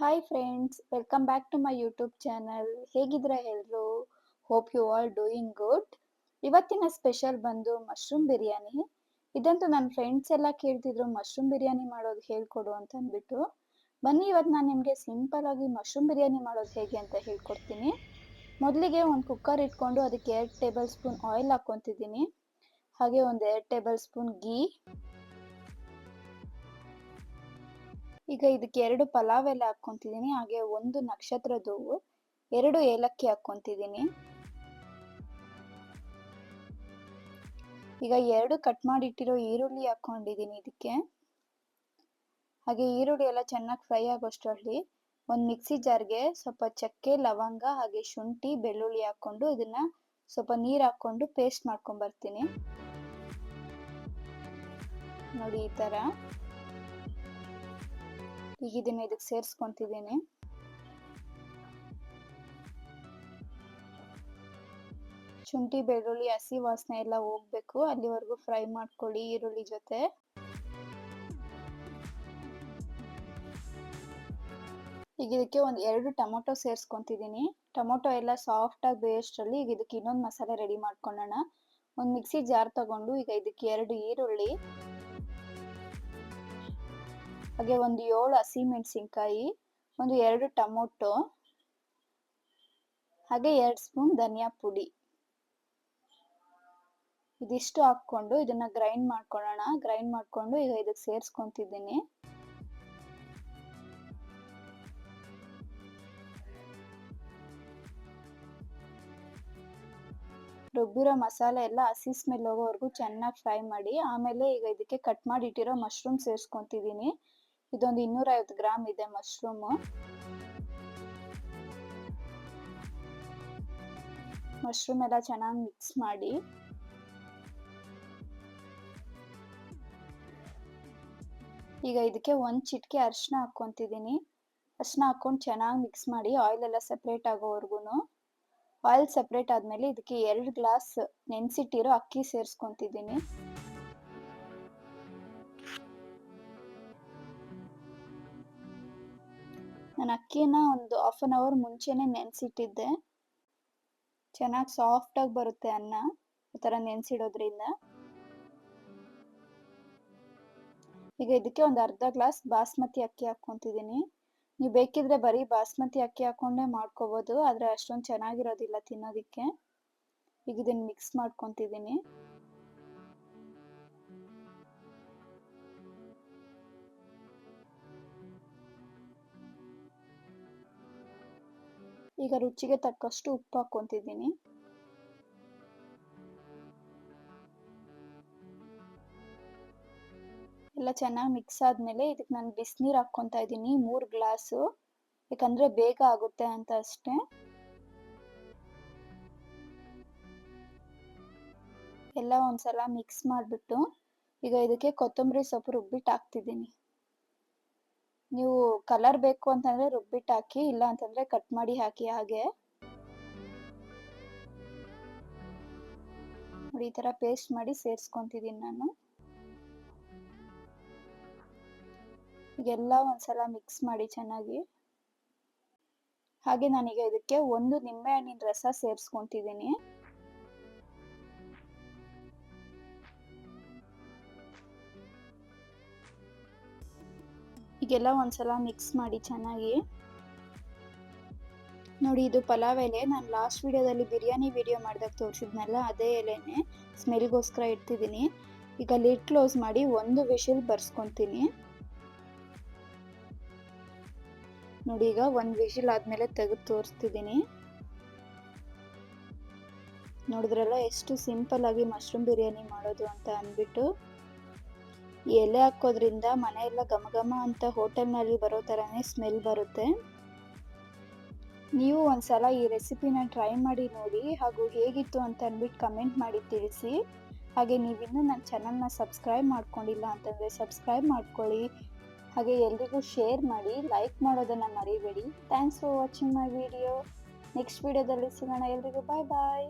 Hi friends welcome back to my YouTube channel ಹೇಗಿದ್ದೀರಾ ಎಲ್ಲರೂ hope you all doing good ಇವತ್ತಿನ special ಬಂದು mushroom biryani. ಇದಂತೂ ನನ್ನ ಫ್ರೆಂಡ್ಸ್ ಎಲ್ಲ ಕೇಳ್ತಿದ್ರು ಮಶ್ರೂಮ್ ಬಿರಿಯಾನಿ ಮಾಡೋದು ಹೇಳ್ಕೊಡು ಅಂತ ಅಂದ್ಬಿಟ್ಟು. ಬನ್ನಿ ಇವತ್ತು ನಾನು ನಿಮಗೆ ಸಿಂಪಲ್ ಆಗಿ ಮಶ್ರೂಮ್ ಬಿರಿಯಾನಿ ಮಾಡೋದು ಹೇಗೆ ಅಂತ ಹೇಳ್ಕೊಡ್ತೀನಿ. ಮೊದಲಿಗೆ ಒಂದು ಕುಕ್ಕರ್ ಇಟ್ಕೊಂಡು ಅದಕ್ಕೆ ಎರಡು ಟೇಬಲ್ ಸ್ಪೂನ್ ಆಯಿಲ್ ಹಾಕ್ಕೊತಿದ್ದೀನಿ. ಹಾಗೆ ಒಂದು ಎರಡು ಟೇಬಲ್ ಸ್ಪೂನ್ ಗೀ ಈಗ ಇದಕ್ಕೆ ಎರಡು ಪಲಾವ್ ಎಲೆ ಹಾಕ್ಕೊಂತಿದ್ದೀನಿ. ಹಾಗೆ ಒಂದು ನಕ್ಷತ್ರದ ಹೂವು ಎರಡು ಏಲಕ್ಕಿ ಹಾಕ್ಕೊಂತಿದ್ದೀನಿ. ಈಗ ಎರಡು ಕಟ್ ಮಾಡಿಟ್ಟಿರೋ ಈರುಳ್ಳಿ ಹಾಕೊಂಡಿದ್ದೀನಿ ಇದಕ್ಕೆ. ಹಾಗೆ ಈರುಳ್ಳಿ ಎಲ್ಲ ಚೆನ್ನಾಗಿ ಫ್ರೈ ಆಗೋಷ್ಟರಲ್ಲಿ ಒಂದು ಮಿಕ್ಸಿ ಜಾರ್ಗೆ ಸ್ವಲ್ಪ ಚಕ್ಕೆ, ಲವಂಗ, ಹಾಗೆ ಶುಂಠಿ, ಬೆಳ್ಳುಳ್ಳಿ ಹಾಕೊಂಡು ಇದನ್ನ ಸ್ವಲ್ಪ ನೀರು ಹಾಕೊಂಡು ಪೇಸ್ಟ್ ಮಾಡ್ಕೊಂಡ್ ಬರ್ತೀನಿ. ನೋಡಿ ಈ ತರ. ಈಗ ಇದನ್ನ ಇದಕ್ಕೆ ಸೇರಿಸ್ಕೊಂತಿದ್ದೀನಿ. ಶುಂಠಿ, ಬೆಳ್ಳುಳ್ಳಿ, ಹಸಿ ವಾಸನೆ ಎಲ್ಲ ಹೋಗ್ಬೇಕು. ಅಲ್ಲಿವರೆಗೂ ಫ್ರೈ ಮಾಡ್ಕೊಳ್ಳಿ ಈರುಳ್ಳಿ ಜೊತೆ. ಈಗ ಇದಕ್ಕೆ ಒಂದು ಎರಡು ಟೊಮೊಟೊ ಸೇರಿಸ್ಕೊಂತಿದ್ದೀನಿ. ಟೊಮೊಟೊ ಎಲ್ಲ ಸಾಫ್ಟ್ ಆಗಿ ಬೇಯಷ್ಟರಲ್ಲಿ ಈಗ ಇದಕ್ಕೆ ಇನ್ನೊಂದು ಮಸಾಲೆ ರೆಡಿ ಮಾಡ್ಕೊಳ್ಳೋಣ. ಒಂದು ಮಿಕ್ಸಿ ಜಾರ್ ತಗೊಂಡು ಈಗ ಇದಕ್ಕೆ ಎರಡು ಈರುಳ್ಳಿ. ಹಾಗೆ ಒಂದು ಏಳು ಹಸಿ ಮೆಣಸಿನ್ಕಾಯಿ, ಒಂದು ಎರಡು ಟೊಮೊಟೊ, ಹಾಗೆ ಎರಡು ಸ್ಪೂನ್ ಧನಿಯಾ ಪುಡಿ. ಇದಿಷ್ಟು ಹಾಕ್ಕೊಂಡು ಇದನ್ನ ಗ್ರೈಂಡ್ ಮಾಡ್ಕೊಳ್ಳೋಣ. ಗ್ರೈಂಡ್ ಮಾಡ್ಕೊಂಡು ಈಗ ಇದಕ್ಕೆ ಸೇರಿಸ್ಕೊಂತಿದ್ದೀನಿ. ರುಬ್ಬಿರೋ ಮಸಾಲೆ ಎಲ್ಲ ಹಸಿ ಸ್ಮೆಲ್ ಹೋಗೋವರೆಗೂ ಚೆನ್ನಾಗಿ ಫ್ರೈ ಮಾಡಿ, ಆಮೇಲೆ ಈಗ ಇದಕ್ಕೆ ಕಟ್ ಮಾಡಿ ಇಟ್ಟಿರೋ ಮಶ್ರೂಮ್ ಸೇರಿಸ್ಕೊಂತಿದ್ದೀನಿ. ಇದೊಂದು ಇನ್ನೂರೈವತ್ತು ಗ್ರಾಮ್ ಇದೆ ಮಶ್ರೂಮ್. ಮಶ್ರೂಮ್ ಎಲ್ಲ ಚೆನ್ನಾಗಿ ಮಿಕ್ಸ್ ಮಾಡಿ. ಈಗ ಇದಕ್ಕೆ ಒಂದು ಚಿಟಿಕೆ ಅರಿಶಿನ ಹಾಕ್ಕೊಂತಿದ್ದೀನಿ. ಅರಿಶಿನ ಹಾಕೊಂಡು ಚೆನ್ನಾಗಿ ಮಿಕ್ಸ್ ಮಾಡಿ ಆಯಿಲ್ ಎಲ್ಲ ಸಪ್ರೇಟ್ ಆಗೋವರೆಗೂ ಆಯಿಲ್ ಸಪ್ರೇಟ್ ಆದಮೇಲೆ ಇದಕ್ಕೆ ಎರಡು ಗ್ಲಾಸ್ ನೆನೆಸಿಟ್ಟಿರೋ ಅಕ್ಕಿ ಸೇರಿಸ್ಕೊಂತಿದ್ದೀನಿ. ನಾನು ಅಕ್ಕಿನ ಒಂದು ಹಾಫ್ ಅನ್ ಅವರ್ ಮುಂಚೆನೆ ನೆನೆಸಿಟ್ಟಿದ್ದೆ. ಚೆನ್ನಾಗಿ ಸಾಫ್ಟ್ ಆಗಿ ಬರುತ್ತೆ ಅನ್ನ ಈ ಥರ ನೆನೆಸಿಡೋದ್ರಿಂದ. ಈಗ ಇದಕ್ಕೆ ಒಂದು ಅರ್ಧ ಗ್ಲಾಸ್ ಬಾಸ್ಮತಿ ಅಕ್ಕಿ ಹಾಕ್ಕೊತಿದ್ದೀನಿ. ನೀವು ಬೇಕಿದ್ರೆ ಬರೀ ಬಾಸ್ಮತಿ ಅಕ್ಕಿ ಹಾಕೊಂಡೇ ಮಾಡ್ಕೋಬೋದು, ಆದರೆ ಅಷ್ಟೊಂದು ಚೆನ್ನಾಗಿರೋದಿಲ್ಲ ತಿನ್ನೋದಕ್ಕೆ. ಈಗ ಇದನ್ನು ಮಿಕ್ಸ್ ಮಾಡ್ಕೊಂತಿದ್ದೀನಿ. ಈಗ ರುಚಿಗೆ ತಕ್ಕಷ್ಟು ಉಪ್ಪು ಹಾಕೊಂತಿದ್ದೀನಿ ಎಲ್ಲ ಚೆನ್ನಾಗಿ ಮಿಕ್ಸ್ ಆದ್ಮೇಲೆ ಇದಕ್ಕೆ ನಾನು ಬಿಸಿನೀರು ಹಾಕ್ಕೊತಾ ಇದ್ದೀನಿ, ಮೂರು ಗ್ಲಾಸು. ಯಾಕಂದ್ರೆ ಬೇಗ ಆಗುತ್ತೆ ಅಂತ ಅಷ್ಟೇ. ಎಲ್ಲ ಒಂದ್ಸಲ ಮಿಕ್ಸ್ ಮಾಡಿಬಿಟ್ಟು, ಈಗ ಇದಕ್ಕೆ ಕೊತ್ತಂಬರಿ ಸೊಪ್ಪು ರುಬ್ಬಿಟ್ಟು ಹಾಕ್ತಿದ್ದೀನಿ. ನೀವು ಕಲರ್ ಬೇಕು ಅಂತಂದ್ರೆ ರುಬ್ಬಿಟ್ಟು ಹಾಕಿ, ಇಲ್ಲ ಅಂತಂದ್ರೆ ಕಟ್ ಮಾಡಿ ಹಾಕಿ ಹಾಗೆ. ಈ ತರ ಪೇಸ್ಟ್ ಮಾಡಿ ಸೇರಿಸ್ಕೊಂತಿದ್ದೀನಿ ನಾನು. ಎಲ್ಲ ಒಂದ್ಸಲ ಮಿಕ್ಸ್ ಮಾಡಿ ಚೆನ್ನಾಗಿ. ಹಾಗೆ ನಾನೀಗ ಇದಕ್ಕೆ ಒಂದು ನಿಂಬೆ ಹಣ್ಣಿನ ರಸ ಸೇರಿಸ್ಕೊಂತಿದ್ದೀನಿ ಈಗೆಲ್ಲ ಒಂದ್ಸಲ ಮಿಕ್ಸ್ ಮಾಡಿ ಚೆನ್ನಾಗಿ. ನೋಡಿ, ಇದು ಪಲಾವ್ ಎಲೆ. ನಾನು ಲಾಸ್ಟ್ ವಿಡಿಯೋದಲ್ಲಿ ಬಿರಿಯಾನಿ ವಿಡಿಯೋ ಮಾಡಿದಾಗ ತೋರಿಸಿದ್ನಲ್ಲ, ಅದೇ ಎಲೆನೆ. ಸ್ಮೆಲ್ಗೋಸ್ಕರ ಇಡ್ತಿದ್ದೀನಿ. ಈಗ ಲಿಡ್ ಕ್ಲೋಸ್ ಮಾಡಿ ಒಂದು ವಿಶಿಲ್ ಬರ್ಸ್ಕೊತೀನಿ. ನೋಡಿ, ಈಗ ಒಂದು ವಿಶಿಲ್ ಆದಮೇಲೆ ತೆಗೆದು ತೋರಿಸ್ತಿದ್ದೀನಿ. ನೋಡಿದ್ರಲ್ಲ, ಎಷ್ಟು ಸಿಂಪಲ್ ಆಗಿ ಮಶ್ರೂಮ್ ಬಿರಿಯಾನಿ ಮಾಡೋದು ಅಂತ ಅಂದ್ಬಿಟ್ಟು. ಎಲೆ ಹಾಕೋದ್ರಿಂದ ಮನೆಯೆಲ್ಲ ಘಮ ಘಮ ಅಂತ ಹೋಟೆಲ್ನಲ್ಲಿ ಬರೋ ಥರನೇ ಸ್ಮೆಲ್ ಬರುತ್ತೆ. ನೀವು ಒಂದ್ಸಲ ಈ ರೆಸಿಪಿನ ಟ್ರೈ ಮಾಡಿ ನೋಡಿ ಹಾಗೂ ಹೇಗಿತ್ತು ಅಂತ ಅಂದ್ಬಿಟ್ಟು ಕಮೆಂಟ್ ಮಾಡಿ ತಿಳಿಸಿ. ಹಾಗೆ ನೀವಿನ್ನೂ ನನ್ನ ಚಾನಲ್ನ ಸಬ್ಸ್ಕ್ರೈಬ್ ಮಾಡ್ಕೊಂಡಿಲ್ಲ ಅಂತಂದರೆ ಸಬ್ಸ್ಕ್ರೈಬ್ ಮಾಡ್ಕೊಳ್ಳಿ. ಹಾಗೆ ಎಲ್ರಿಗೂ ಶೇರ್ ಮಾಡಿ ಲೈಕ್ ಮಾಡೋದನ್ನು ಮರಿಬೇಡಿ. Thanks for watching my video next ವಿಡಿಯೋದಲ್ಲಿ ಸಿಗೋಣ. ಎಲ್ರಿಗೂ ಬಾಯ್ ಬಾಯ್